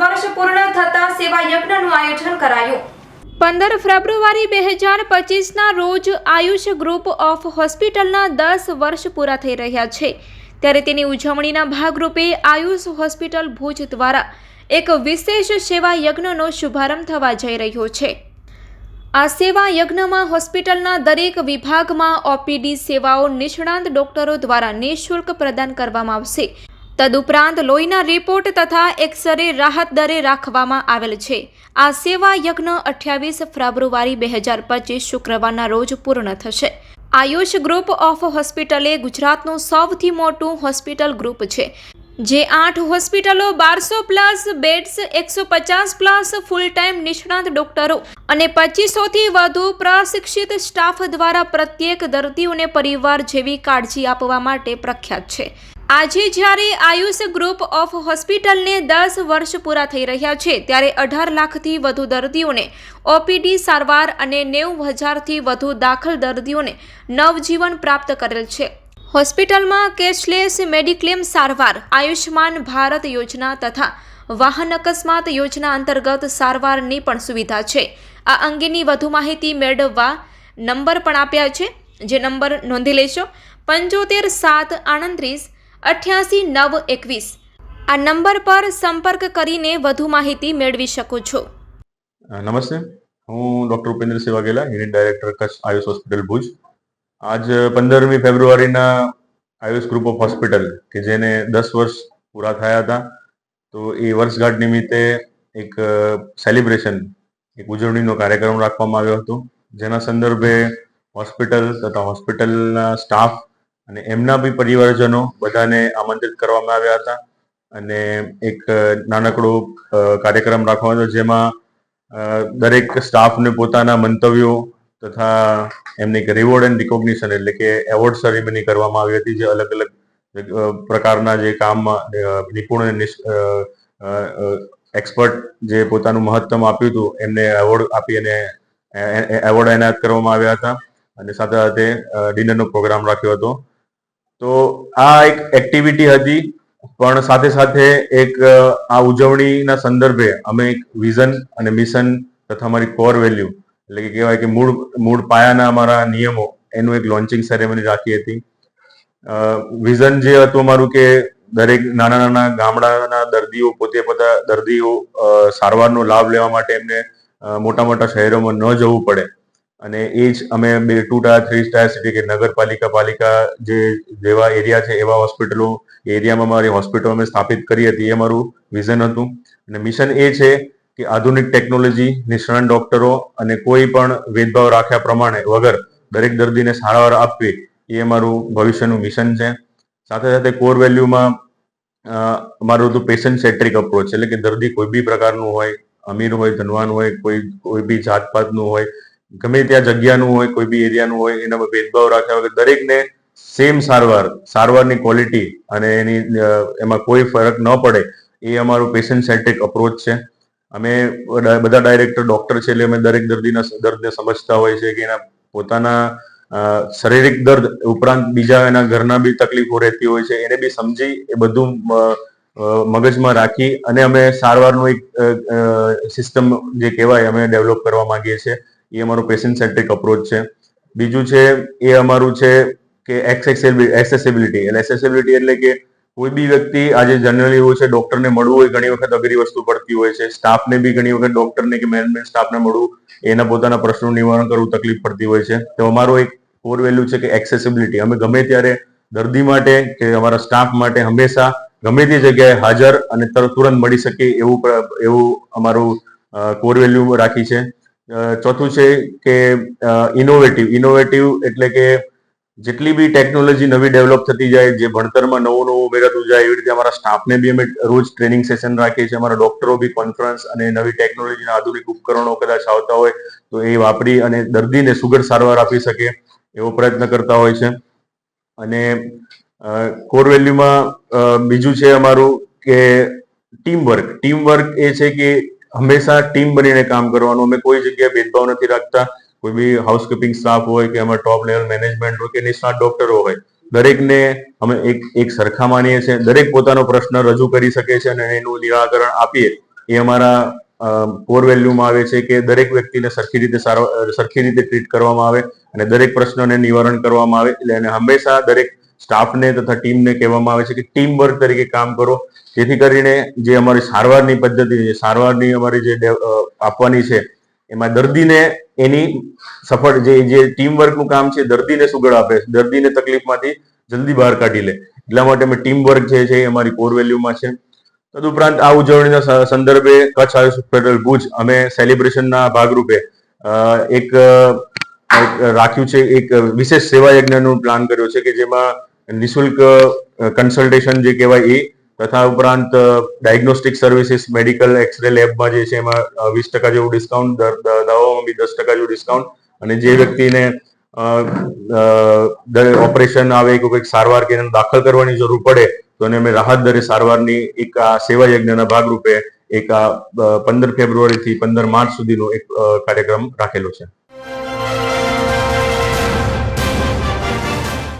વર્ષ પૂર્ણ થતા સેવા યજ્ઞનું આયોજન કરાયું. પંદર ફેબ્રુઆરી બે હજાર પચીસના રોજ આયુષ ગ્રુપ ઓફ હોસ્પિટલના દસ વર્ષ પૂરા થઈ રહ્યા છે. ત્યારે તેની ઉજવણીના ભાગરૂપે આયુષ હોસ્પિટલ ભુજ દ્વારા એક વિશેષ સેવા યજ્ઞનો શુભારંભ થવા જઈ રહ્યો છે. આ સેવા યજ્ઞમાં હોસ્પિટલના દરેક વિભાગમાં ઓપીડી સેવાઓ નિષ્ણાંત ડોક્ટરો દ્વારા નિઃશુલ્ક પ્રદાન કરવામાં આવશે. તદુપરાંત લોહીના રિપોર્ટ તથા એક્સરે રાહત દરે રાખવામાં આવેલ છે. આ સેવા યજ્ઞ અઠ્યાવીસ ફેબ્રુઆરી બે હજાર પચીસ શુક્રવારના રોજ પૂર્ણ થશે. આયુષ ગ્રુપ ઓફ હોસ્પિટલ એ ગુજરાતનું સૌથી મોટું હોસ્પિટલ ગ્રુપ છે. જે આઠ હોસ્પિટલો બારસો પ્લસ બેડ્સ એકસો પચાસ પ્લસ ફૂલ ટાઈમ નિષ્ણાત ડોક્ટરો અને પચીસોથી વધુ પ્રશિક્ષિત સ્ટાફ દ્વારા પ્રત્યેક દર્દીઓને પરિવાર જેવી કાળજી આપવા માટે પ્રખ્યાત છે. આજે જ્યારે આયુષ ગ્રુપ ઓફ હોસ્પિટલને દસ વર્ષ પૂરા થઈ રહ્યા છે, ત્યારે અઢાર લાખથી વધુ દર્દીઓને ઓપીડી, સારવાર અને નેવું હજારથી વધુ દાખલ દર્દીઓને નવજીવન પ્રાપ્ત કરેલ છે. હોસ્પિટલમાં કેશલેસ મેડિક્લેમ સારવાર આયુષ્માન ભારત યોજના તથા વાહન અકસ્માત યોજના અંતર્ગત સારવારની પણ સુવિધા છે. આ અંગેની વધુ માહિતી મેળવવા નંબર પણ આપ્યા છે. જે નંબર નોંધી લેશો. પંચોતેર સાત આડત્રીસ અઠ્યાસી નવ એકવીસ. આ નંબર પર સંપર્ક કરીને વધુ માહિતી મેળવી શકો છો. નમસ્તે. હું doctor Upendrasinh Vaghela unit director Kutch Ayush hospital Bhuj. આજ પંદરમી ફેબ્રુઆરીના આયુષ ગ્રુપ ઓફ હોસ્પિટલ, કે જેને દસ વર્ષ પૂરા થયા હતા, તો એ વર્ષગાંઠ નિમિત્તે એક સેલિબ્રેશન એક ઉજવણીનો કાર્યક્રમ રાખવામાં આવ્યો હતો. જેના સંદર્ભે હોસ્પિટલ તથા હોસ્પિટલના સ્ટાફ અને એમના બી પરિવારજનો બધાને આમંત્રિત કરવામાં આવ્યા હતા. અને એક નાનકડો કાર્યક્રમ રાખવામાં હતો જેમાં દરેક સ્ટાફને પોતાના મંતવ્યો તથા એમની એક રિવોર્ડ એન્ડ રિકોગ્નિશન એટલે કે એવોર્ડ સેરેમની કરવામાં આવી હતી જે અલગ અલગ પ્રકારના જે કામમાં નિપુણ અને એક્સપર્ટ જે પોતાનું મહત્તમ આપ્યું હતું એમને એવોર્ડ આપી અને એવોર્ડ એનાયત કરવામાં આવ્યા હતા. અને સાથે સાથે ડિનરનો પ્રોગ્રામ રાખ્યો હતો. તો આ એક એક્ટિવિટી હતી, પણ સાથે સાથે એક આ ઉજવણીના સંદર્ભે અમે એક વિઝન અને મિશન તથા અમારી કોર વેલ્યુ એટલે કે કહેવાય કે મૂળ મૂળ પાયાના અમારા નિયમો, એનું એક લોન્ચિંગ સેરેમની રાખી હતી. વિઝન જે હતું અમારું કે દરેક નાના નાના ગામડાના દર્દીઓ, પોતે પોતા દર્દીઓ સારવારનો લાભ લેવા માટે એમને મોટા મોટા શહેરોમાં ન જવું પડે. અને એ જ અમે બે two tier three star city કે નગરપાલિકા પાલિકા જે જેવા એરિયા છે, એવા હોસ્પિટલો એરિયામાં અમારી હોસ્પિટલ અમે સ્થાપિત કરી હતી, એ અમારું વિઝન હતું. અને મિશન એ છે કે આધુનિક ટેકનોલોજી નિષ્ણાત ડોક્ટરો અને કોઈ પણ ભેદભાવ રાખ્યા પ્રમાણે વગર દરેક દર્દીને સારવાર આપવી, એ અમારું ભવિષ્યનું મિશન છે. સાથે સાથે કોર વેલ્યુમાં અમારું હતું પેશન્ટ સેન્ટ્રિક અપ્રોચ એટલે કે દર્દી કોઈ બી પ્રકારનું હોય, અમીર હોય, ધનવાન હોય, કોઈ કોઈ બી જાતપાતનું હોય ગમે ત્યાં જગ્યાનું હોય, કોઈ બી એરિયાનું હોય એનામાં ભેદભાવ રાખ્યા વગર દરેકને સેમ સારવાર, સારવારની ક્વોલિટી અને એની એમાં કોઈ ફરક ન પડે, એ અમારું પેશન્ટ સેન્ટ્રિક અપ્રોચ છે. અમે બધા ડાયરેક્ટર ડોક્ટર છે, એટલે અમે દરેક દર્દીના દર્દને સમજતા હોય છે કે એના પોતાના શારીરિક દર્દ ઉપરાંત બીજા એના ઘરના બી તકલીફો રહેતી હોય છે, એને બી સમજી એ બધું મગજમાં રાખી અને અમે સારવારનું એક સિસ્ટમ જે કહેવાય, અમે ડેવલપ કરવા માંગીએ છીએ. એ અમારું પેશન્ટ સેન્ટ્રિક અપ્રોચ છે. બીજું છે, એ અમારું છે કે એક્સેસિબિલિટી એટલે એક્સેસિબિલિટી એટલે કે કોઈ બી વ્યક્તિ આજે જનરલી એવું છે ડોક્ટરને મળવું હોય, ઘણી વખત અઘરી વસ્તુ પડતી હોય છે. સ્ટાફને બી ઘણી વખત ડોક્ટરને કે મેનેજમેન્ટ સ્ટાફને મળવું, એના પોતાના પ્રશ્નોનું નિવારણ કરવું તકલીફ પડતી હોય છે. તો અમારો એક કોર વેલ્યુ છે કે એક્સેસિબિલિટી અમે ગમે ત્યારે દર્દી માટે કે અમારા સ્ટાફ માટે હંમેશા ગમે તે જગ્યાએ હાજર અને તરત તુરંત મળી શકે એવું એવું અમારું કોર વેલ્યુ રાખી છે. ચોથું છે કે ઇનોવેટિવ ઇનોવેટિવ એટલે કે જેટલી બી ટેકનોલોજી નવી ડેવલપ થતી જાય, જે ભણતરમાં નવું નવું ઉમેરાતું જાય, એવી રીતે અમારા સ્ટાફને બી અમે રોજ ટ્રેનિંગ સેશન રાખીએ છીએ. અમારા ડોક્ટરો બી કોન્ફરન્સ અને નવી ટેકનોલોજીના આધુનિક ઉપકરણો કદાચ આવતા હોય, તો એ વાપરી અને દર્દીને સુગર સારવાર આપી શકે એવો પ્રયત્ન કરતા હોય છે. અને કોર વેલ્યુમાં બીજું છે અમારું કે ટીમ વર્ક ટીમ વર્ક એ છે કે હંમેશા ટીમ બનીને કામ કરવાનું. અમે કોઈ જગ્યાએ ભેદભાવ નથી રાખતા. કોઈ બી હાઉસકીપિંગ સ્ટાફ હોય કે અમારા ટોપ લેવલ મેનેજમેન્ટ હોય કે નિષ્ણાત ડોક્ટરો હોય, દરેકને અમે એક એક સરખા માનીએ છીએ. દરેક પોતાનો પ્રશ્ન રજૂ કરી શકે છે અને એનું નિરાકરણ આપીએ. એ અમારા કોર વેલ્યુમાં આવે છે કે દરેક વ્યક્તિને સરખી રીતે સારવાર, સરખી રીતે ટ્રીટ કરવામાં આવે અને દરેક પ્રશ્નને નિવારણ કરવામાં આવે. એટલે હંમેશા દરેક સ્ટાફને તથા ટીમને કહેવામાં આવે છે કે ટીમ વર્ક તરીકે કામ કરો. જેથી કરીને જે અમારી સારવારની પદ્ધતિ છે, સારવારની અમારી જે આપવાની છે, એમાં દર્દીને એની સફળ જે જે ટીમ વર્કનું કામ છે, દર્દીને સુગળ આપે દર્દીને તકલીફમાંથી જલ્દી બહાર કાઢી લે. એટલા માટે અમે ટીમ વર્ક જે છે, એ અમારી કોર વેલ્યુમાં છે. તદુપરાંત આ ઉજવણીના સંદર્ભે કચ્છ આયુષ હોસ્પિટલ ભુજ અમે સેલિબ્રેશનના ભાગરૂપે એક રાખ્યું છે. એક વિશેષ સેવા યજ્ઞનું પ્લાન કર્યો છે કે જેમાં નિશુલ્ક કન્સલ્ટેશન જે કહેવાય એ તથા ઉપરાંત ડાયગ્નોસ્ટિક સર્વિસીસ મેડિકલ એક્સરે લેબમાં જે છે એમાં વીસ ટકા જેવું ડિસ્કાઉન્ટ દવાઓમાં બી દસ ટકા જેવું ડિસ્કાઉન્ટ અને જે વ્યક્તિને ઓપરેશન આવે કે કોઈક સારવાર કે એને દાખલ કરવાની જરૂર પડે તો એને અમે રાહત દરે સારવારની એક આ સેવા યજ્ઞના ભાગરૂપે એક આ પંદર ફેબ્રુઆરીથી પંદર માર્ચ સુધીનો એક કાર્યક્રમ રાખેલો છે.